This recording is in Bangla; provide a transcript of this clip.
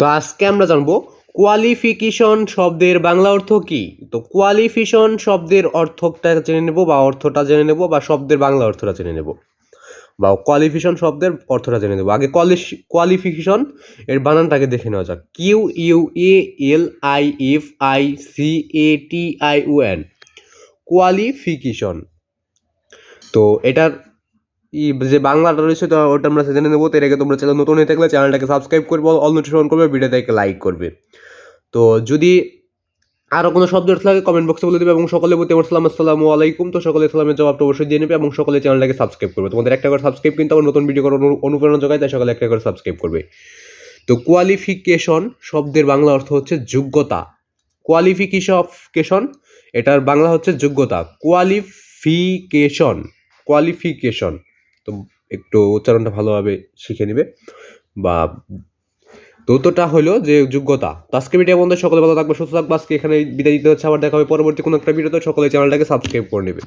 তো আজকে আমরা জানব কোয়ালিফিকেশন শব্দের বাংলা অর্থ কি? তো কোয়ালিফিকেশন শব্দের অর্থটা জেনে নেব বা অর্থটা জেনে নেব বা শব্দের বাংলা অর্থটা জেনে নেব। বা কোয়ালিফিকেশন শব্দের অর্থটা জেনে নেব। আগে কোয়ালিফিকেশন এর বানানটাকে দেখে নেওয়া যাক। Q U A L I F I C A T I O N qualification তো এটার ই যে বাংলাটা রয়েছে, তো ওটা আমরা জেনে নেব। তো এর আগে তোমরা চ্যানেল নতুন হয়ে থাকলে চ্যানেলটাকে সাবস্ক্রাইব করবে অল নোটিফিকেশন করবে ভিডিওটাকে লাইক করবে। তো যদি আরও কোনো শব্দ লাগে কমেন্ট বক্সে বলে দেবে এবং সকলে বলতে আমার সালাম, আসসালামু আলাইকুম। তো সকলে সালামের জবাবটা অবশ্যই দিয়ে নেবে এবং সকলে চ্যানেলটাকে সাবস্ক্রাইব করবে। তোমাদের একটা করে সাবস্ক্রাইব কিন্তু আমার নতুন ভিডিও করার অনুপ্রেরণা যোগায়, তাই সকলে একটা করে সাবস্ক্রাইব করবে। তো কোয়ালিফিকেশন শব্দের বাংলা অর্থ হচ্ছে যোগ্যতা। কোয়ালিফিকেশন এটার বাংলা হচ্ছে যোগ্যতা। কোয়ালিফিকেশন কোয়ালিফিকেশন তো একটু উচ্চারণটা ভালোভাবে শিখে নেবে। বা দ্রুতটা হলো যে যোগ্যতা। তো আজকে ভিডিও বন্ধু সকলে ভালো থাকবে, সুস্থ থাকবে। আজকে এখানে বিদায় দিতে হচ্ছে। আবার দেখা হবে পরবর্তী কোনো একটা ভিডিওতে সকলে চ্যানেলটাকে সাবস্ক্রাইব করে নেবে।